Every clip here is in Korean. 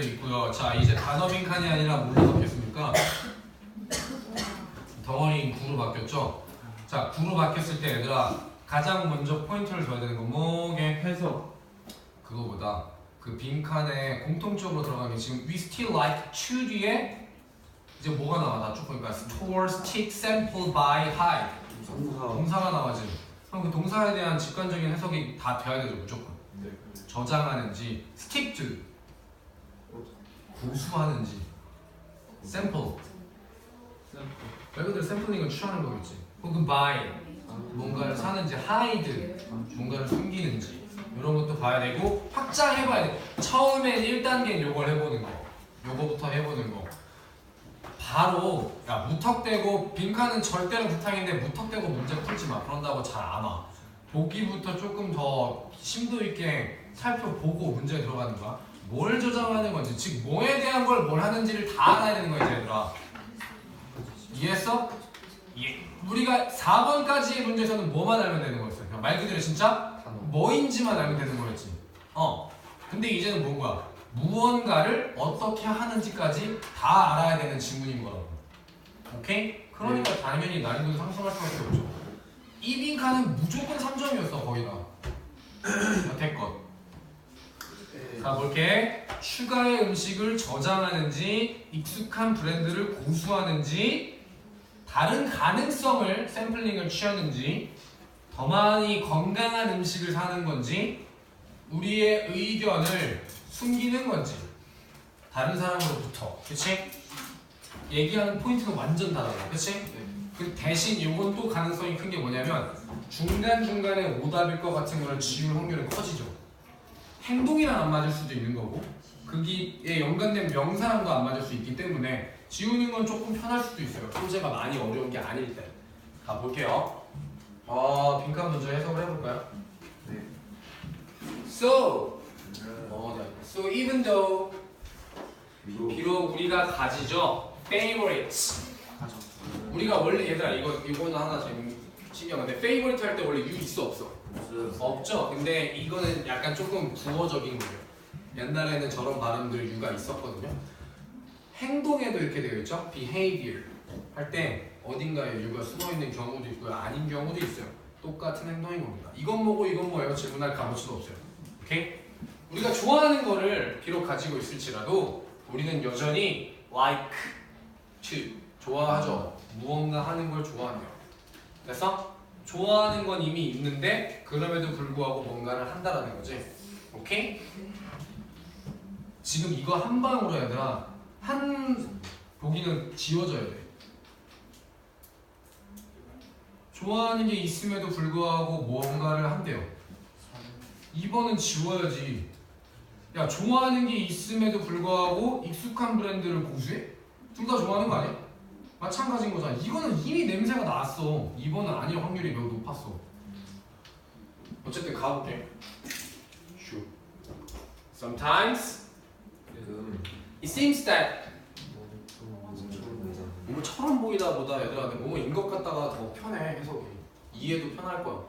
애도 있고요. 자 이제 단어 빈칸이 아니라 뭘로 바뀌었습니까? 덩어리 구로 바뀌었죠. 자 구로 바뀌었을 때 얘들아 가장 먼저 포인트를 줘야 되는 건 뭐게? 해석 그거보다 그 빈 칸에 공통적으로 들어가는 게 지금 we still like to 뒤에 이제 뭐가 나와? 나쭉 보니까 store, stick, sample, buy, hide 동사 동사가 나와지. 그럼 그 동사에 대한 직관적인 해석이 다 돼야 되죠 무조건. 네. 저장하는지, stick to 고수하는지, sample 말 그대로 샘플링을 취하는 거겠지. 혹은 buy 뭔가를 사는지, hide 뭔가를 숨기는지 이런 것도 봐야 되고 확장해봐야 돼. 처음엔 1단계는 요걸 해보는 거. 요거부터 해보는 거. 바로 야 무턱대고 빈칸은 절대로 부탁인데 무턱대고 문제 풀지 마. 그런다고 잘 안 와. 보기부터 조금 더 심도 있게 살펴보고 문제에 들어가는 거야. 뭘 저장하는 건지, 즉 뭐에 대한 걸 뭘 하는지를 다 알아야 되는 거야, 얘들아. 이해했어? 예. 우리가 4번까지의 문제에서는 뭐만 알면 되는 거였어. 그냥 말 그대로 진짜 뭐인지만 알면 되는 거였지. 어. 근데 이제는 뭔 거야? 무언가를 어떻게 하는지까지 다 알아야 되는 지문인 거라고. 오케이? 그러니까 당연히 난이도는 상승할 수밖에 없죠. 이 빈칸은 무조건 3점이었어, 거의 다. 여태껏. 자, 볼게. 추가의 음식을 저장하는지, 익숙한 브랜드를 고수하는지, 다른 가능성을 샘플링을 취하는지, 더 많이 건강한 음식을 사는 건지, 우리의 의견을 숨기는 건지, 다른 사람으로부터, 그치? 얘기하는 포인트가 완전 다르다, 그치? 그 대신 이건 또 가능성이 큰 게 뭐냐면 중간중간에 오답일 것 같은 거를 지울 확률은 커지죠. 행동이랑 안 맞을 수도 있는 거고 거기에 연관된 명사랑도 안 맞을 수 있기 때문에 지우는 건 조금 편할 수도 있어요. 소재가 많이 어려운 게 아닐 때. 가 볼게요. 어, 빈칸 먼저 해석을 해볼까요? 네. So, 어, 네. so even though 비록 우리가 가지죠 favorites 우리가 원래 얘들아 이거 이거는 하나 재밌 신기한 건데 favorite 할 때 원래 you 있어 없어? 없죠. 근데 이거는 약간 조금 구어적인 거예요. 옛날에는 저런 발음들 유가 있었거든요. 행동에도 이렇게 되어 있죠. behavior 할 때 어딘가에 유가 숨어 있는 경우도 있고요. 아닌 경우도 있어요. 똑같은 행동인 겁니다. 이건 뭐고 이건 뭐예요? 질문할 가치도 없어요. 오케이? 우리가 좋아하는 거를 비록 가지고 있을지라도 우리는 여전히 like to 좋아하죠. 무언가 하는 걸 좋아한대요. 그래서 좋아하는 건 이미 있는데 그럼에도 불구하고 뭔가를 한다라는 거지. 오케이? 지금 이거 한 방으로 얘들아 한 보기는 지워져야 돼. 좋아하는 게 있음에도 불구하고 뭔가를 한대요. 2번은 지워야지. 야 좋아하는 게 있음에도 불구하고 익숙한 브랜드를 고수해? 둘 다 좋아하는 거 아니야? 마찬가지인 거잖아. 이거는 이미 냄새가 났어. 2번은 아닐 확률이 매우 높았어. 어쨌든 가볼게. 슈. Sometimes it seems that 좀 뭐뭐처럼 보이다 보다 얘들아 뭐뭐인 것 같다가 더 편해 해석이 이해도 편할 거야.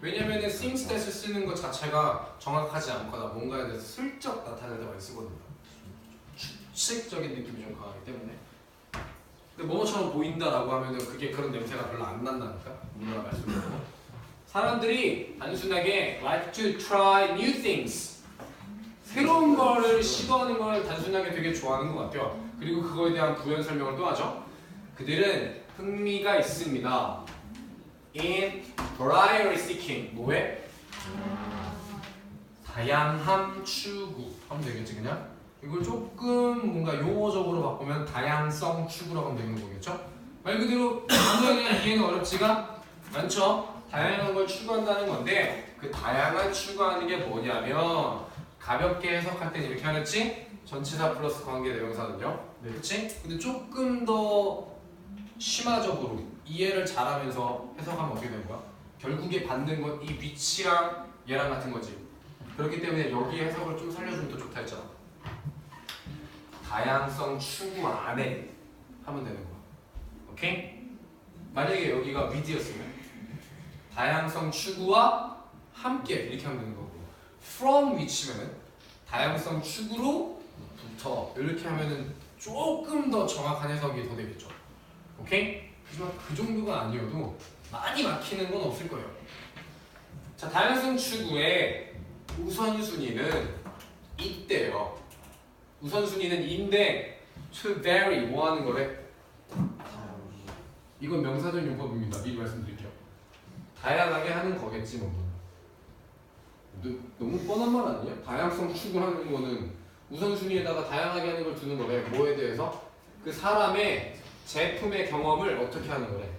왜냐면은 seems that을 쓰는 것 자체가 정확하지 않거나 뭔가에 대해서 슬쩍 나타낼 때 많이 쓰거든요. 추측적인 느낌이 좀 강하기 때문에. 근데 뭐뭐처럼 보인다라고 하면은 그게 그런 냄새가 별로 안 난다니까. 누나 말씀대로. 사람들이 단순하게 like to try new things. 새로운 거를 시도하는 걸 단순하게 되게 좋아하는 것 같아요. 그리고 그거에 대한 부연 설명을 또 하죠. 그들은 흥미가 있습니다. In variety seeking. 뭐에? 다양함 추구. 하면 되겠지 그냥? 이걸 조금 뭔가 용어적으로 바꾸면 다양성 추구라고 하면 되는 거겠죠? 말 그대로 단어에 이해는 어렵지가 않죠? 다양한 걸 추구한다는 건데 그 다양한 추구하는 게 뭐냐면 가볍게 해석할 땐 이렇게 하겠지? 전치사 플러스 관계 대명사는요? 네. 그렇지? 근데 조금 더 심화적으로 이해를 잘하면서 해석하면 어떻게 되는 거야? 결국에 받는 건 이 위치랑 얘랑 같은 거지. 그렇기 때문에 여기 해석을 좀 살려주면 더 좋다 했잖아. 다양성 추구 안에 하면 되는 거야. 오케이? 만약에 여기가 위드였으면 다양성 추구와 함께 이렇게 하면 되는 거고 from which면은 다양성 추구로 이렇게 하면은 조금 더 정확한 해석이 더 되겠죠. 오케이? 하지만 그 정도가 아니어도 많이 막히는 건 없을 거예요. 자, 다양성 추구의 우선순위는 있대요. 우선순위는 인데 to vary 뭐 하는 거래? 이건 명사적 용법입니다. 미리 말씀드릴게요. 다양하게 하는 거겠지 뭐. 너- 너무 뻔한 말 아니에요? 다양성 추구하는 거는 우선순위에다가 다양하게 하는 걸 두는 거래. 뭐에 대해서? 그 사람의 제품의 경험을 어떻게 하는 거래?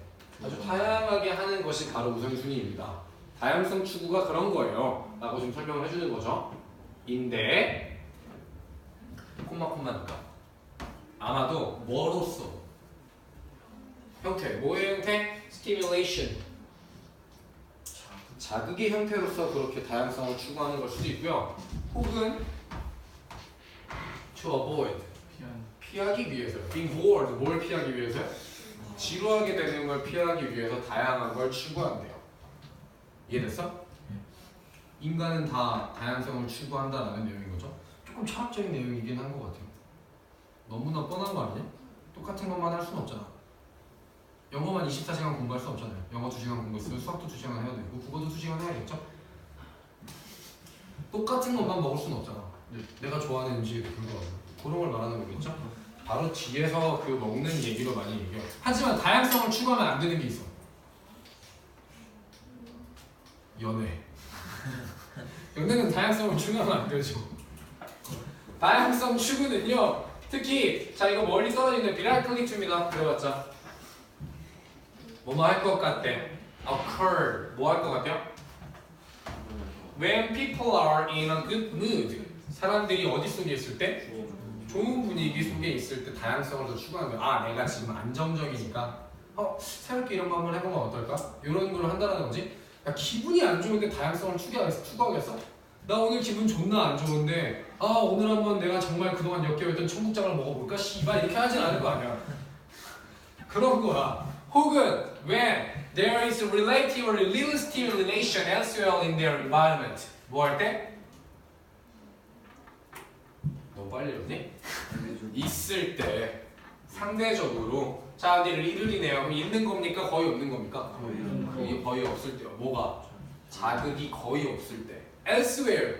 아주 다양하게 하는 것이 바로 우선순위입니다. 다양성 추구가 그런 거예요. 라고 좀 설명을 해주는 거죠. 인데 콤마 콤마니까 아마도 뭐로써 형태 뭐의 형태? stimulation 자극의 형태로서 그렇게 다양성을 추구하는 걸 수도 있고요. 혹은 to avoid 피하기 위해서요. being bored 뭘 피하기 위해서요? 지루하게 되는 걸 피하기 위해서 다양한 걸 추구한대요. 이해됐어? 인간은 다 다양성을 추구한다라는 내용인 거죠. 조금 철학적인 내용이긴 한 것 같아요. 너무나 뻔한 거 아니냐? 똑같은 것만 할 수는 없잖아. 영어만 24시간 공부할 수 없잖아요. 영어 2시간 공부했으면 수학도 2시간 해야 되고 국어도 2시간 해야겠죠? 똑같은 것만 먹을 수는 없잖아. 내가 좋아하는 음식에도 불구하고 그런 걸 말하는 거겠죠? 바로 뒤에서 그 먹는 얘기로 많이 얘기해요. 하지만 다양성을 추구하면 안 되는 게 있어. 연애. 연애는 다양성을 추구하면 안 되죠. 다양성 추구는요. 특히 자 이거 멀리 떨어지는 비랄클릭입니다. 들어봤자. 뭐뭐 할 것 같대. occur 뭐 할 것 같아요? When people are in a good mood 사람들이 어디 속에 있을 때 좋은 분위기 속에 있을 때 다양성을 더 추구하는 거야. 아 내가 지금 안정적이니까 어 새롭게 이런 거 한번 해보면 어떨까? 이런 걸 한다는 거지. 야, 기분이 안 좋은데 다양성을 추구하겠어? 추구하겠어? 나 오늘 기분 존나 안 좋은데 아 오늘 한번 내가 정말 그동안 역겨웠던 청국장을 먹어볼까? 씨발 이렇게 하진 않을 거 아니야. 그런 거야. 혹은 when there is a relative or little stimulation elsewhere in their environment 뭐 할 때? 너무 빨리 읽니? 있을 때 상대적으로 자 근데 리들이네요 그럼 있는 겁니까 거의 없는 겁니까? 거의 거의 없을 때요 뭐가? 자극이 거의 없을 때 elsewhere.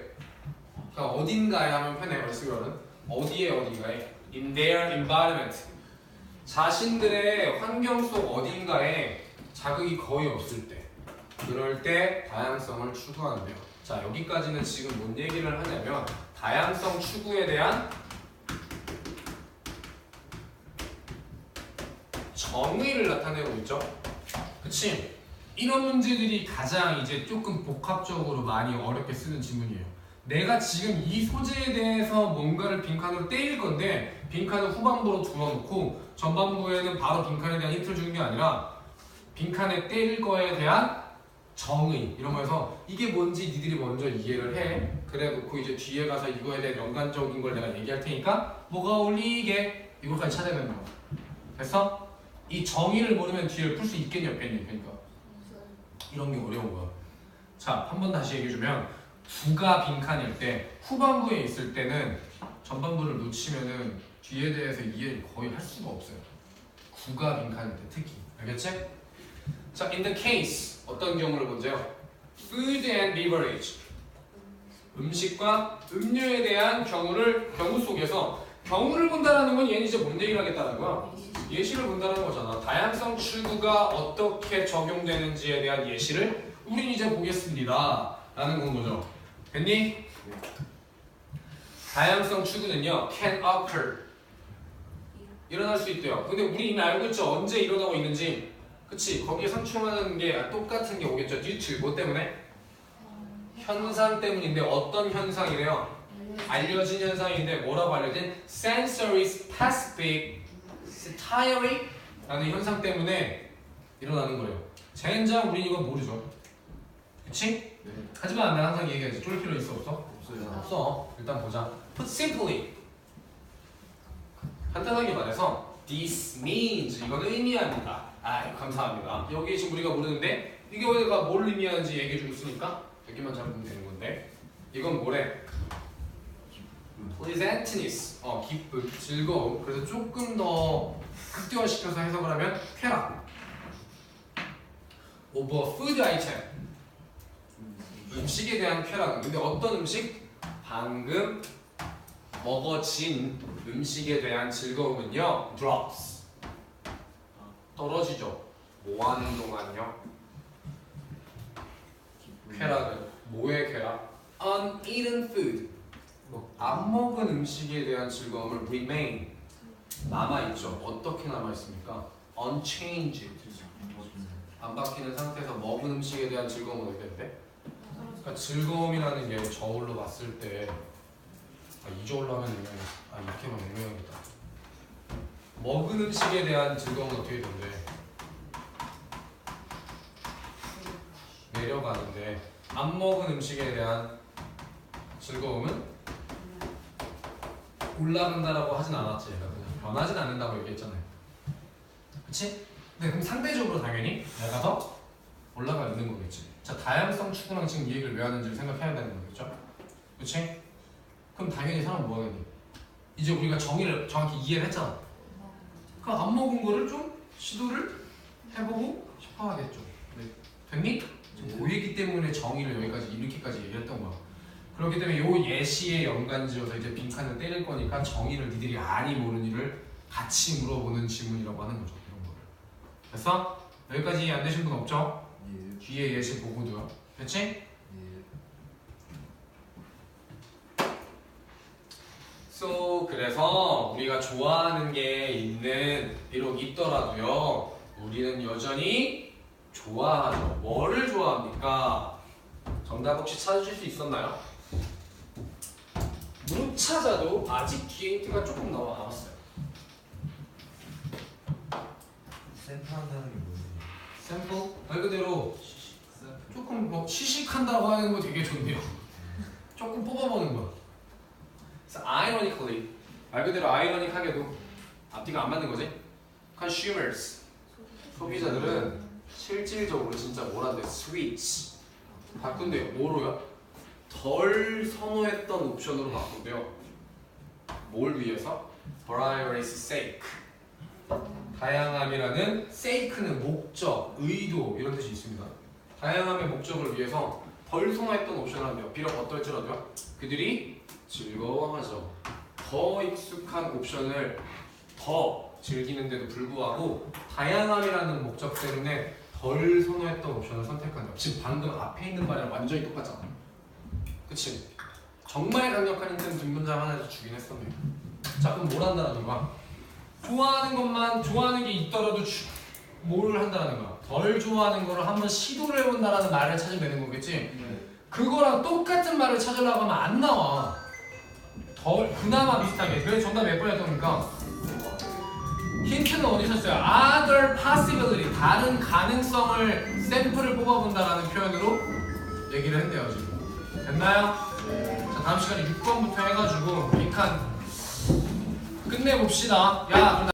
그러니까 어딘가에 하면 편해요 elsewhere는. 어디에 어딘가에? In their environment. 자신들의 환경 속 어딘가에 자극이 거의 없을 때. 그럴 때 다양성을 추구하는데요. 자 여기까지는 지금 뭔 얘기를 하냐면 다양성 추구에 대한 정의를 나타내고 있죠. 그치? 이런 문제들이 가장 이제 조금 복합적으로 많이 어렵게 쓰는 지문이에요. 내가 지금 이 소재에 대해서 뭔가를 빈칸으로 때릴 건데 빈칸을 후반부로 둘러놓고 전반부에는 바로 빈칸에 대한 힌트를 주는 게 아니라 빈칸에 때릴 거에 대한 정의 이런 거에서 이게 뭔지 니들이 먼저 이해를 해 그래 놓고 이제 뒤에 가서 이거에 대한 연관적인 걸 내가 얘기할 테니까 뭐가 어울리게 이거까지 찾아내는 거야 됐어? 이 정의를 모르면 뒤를 풀 수 있겠니 없겠니 그러니까 이런 게 어려운 거야 자 한 번 다시 얘기해주면 부가 빈칸일 때 후반부에 있을 때는 전반부를 놓치면은 뒤에 대해서 이해를 거의 할 수가 없어요 구가 빈칸일 때 특히 알겠지? 자, in the case 어떤 경우를 보세요? Food and beverage 음식과 음료에 대한 경우를 경우 속에서 경우를 본다라는 건 얘는 이제 뭔 얘기를 하겠다는 거야? 예시를 본다는 거잖아. 다양성 추구가 어떻게 적용되는지에 대한 예시를 우린 이제 보겠습니다. 라는 건 거죠. 됐니? 다양성 추구는요, can occur. 일어날 수 있대요. 근데 우리 이미 알고 있죠? 언제 일어나고 있는지. 그치? 거기에 상충하는 게 똑같은 게 오겠죠. to 뭐 때문에? 현상 때문인데 어떤 현상이래요? 알려진 현상인데 뭐라고 알려진? sensory specific satiety 라는 현상 때문에 일어나는 거예요. 젠장 우린 이거 모르죠. 그치? 네. 하지만 내가 항상 얘기하지. 쫄 필요 있어 없어? 없어요. 없어. 일단 보자. Put simply. 간단하게 말해서 this means 이건 의미합니다. 아 감사합니다. 여기 지금 우리가 모르는데 이게 우리가 뭘 의미하는지 얘기해 주고 있으니까 여기만 잘 보면 되는 건데 이건 뭐래? Pleasantness 어 기쁨 즐거움. 그래서 조금 더 극대화시켜서 해석을 하면 쾌락. over food item. 음식에 대한 쾌락은 근데 어떤 음식? 방금 먹어진 음식에 대한 즐거움은요 drops. 떨어지죠. 뭐 하는 동안요? 쾌락은 뭐의 쾌락? uneaten food 안 먹은 음식에 대한 즐거움을 remain 남아 있죠 어떻게 남아 있습니까? unchanged 안 바뀌는 상태에서 먹은 음식에 대한 즐거움은 어떻게 돼? 그러니까 즐거움이라는 게 저울로 봤을 때 아, 이 저울로 하면. 아 이렇게 하면 애매하겠다 먹은 음식에 대한 즐거움은 어떻게 된대? 내려가는데 안 먹은 음식에 대한 즐거움은 올라간다라고 하진 않았지 얘가 그냥 변하진 않는다고 얘기했잖아요 그치? 네 그럼 상대적으로 당연히 내가 더 올라가 있는 거겠지 자 다양성 추구랑 지금 이 얘기를 왜 하는지를 생각해야 되는 거겠죠 그치? 그럼 당연히 사람은 뭐 하겠니? 이제 우리가 정의를 정확히 이해를 했잖아 그럼 안 먹은 거를 좀 시도를 해보고 싶어 하겠죠 네. 됐니? 지금 오해기 때문에 정의를 여기까지 이렇게까지. 그렇기 때문에 요 예시에 연관지어서 이제 빈칸을 때릴 거니까 정의를 니들이 아니 모르니를 같이 물어보는 질문이라고 하는 거죠. 이런 거를. 됐어? 여기까지 안 되신 분 없죠? 예. 뒤에 예시 보고도요. 됐지? 예. So 그래서 우리가 좋아하는 게 있는 비록 있더라도요. 우리는 여전히 좋아하죠. 뭐를 좋아합니까? 정답 혹시 찾으실 수 있었나요? 못 찾아도 아직 힌트가 조금 남아 남았어요. 샘플한 다는 게 뭐지? 샘플 말 그대로 조금 뭐 시식한다고 하는 거 되게 좋네요. 조금 뽑아보는 거. 그래서 ironically 말 그대로 아이러닉하게도 앞뒤가 안 맞는 거지. consumers 소비자들은 실질적으로 진짜 뭐란데 sweets 바꾼대요. 뭐로요? 덜 선호했던 옵션으로 바꾼대요. 뭘 위해서? variety's sake. 다양함이라는 sake는 목적, 의도 이런 뜻이 있습니다. 다양함의 목적을 위해서 덜 선호했던 한대요. 비록 어떨지라도요. 그들이 즐거워하죠. 더 익숙한 옵션을 더 즐기는데도 불구하고 다양함이라는 목적 때문에 덜 선호했던 옵션을 선택한다. 지금 방금 앞에 있는 말이랑 완전히 똑같잖아. 그치? 정말 강력한 힌트는 뒷문장 하나에서 주긴 했었네요. 자 그럼 뭘 한다는 거야? 좋아하는 것만 좋아하는 게 있더라도 주, 뭘 한다는 거야? 덜 좋아하는 거를 한번 시도를 해본다라는 말을 찾으면 되는 거겠지? 네. 그거랑 똑같은 말을 찾으려고 하면 안 나와. 덜 그나마 비슷하게. 그래서 정답 몇 번이었던 겁니까? 힌트는 어디 있었어요? Other possibility 다른 가능성을 샘플을 뽑아본다라는 표현으로 얘기를 했대요 지금. 됐나요? 자 다음 시간에 6번부터 해가지고 빈칸 끝내봅시다. 야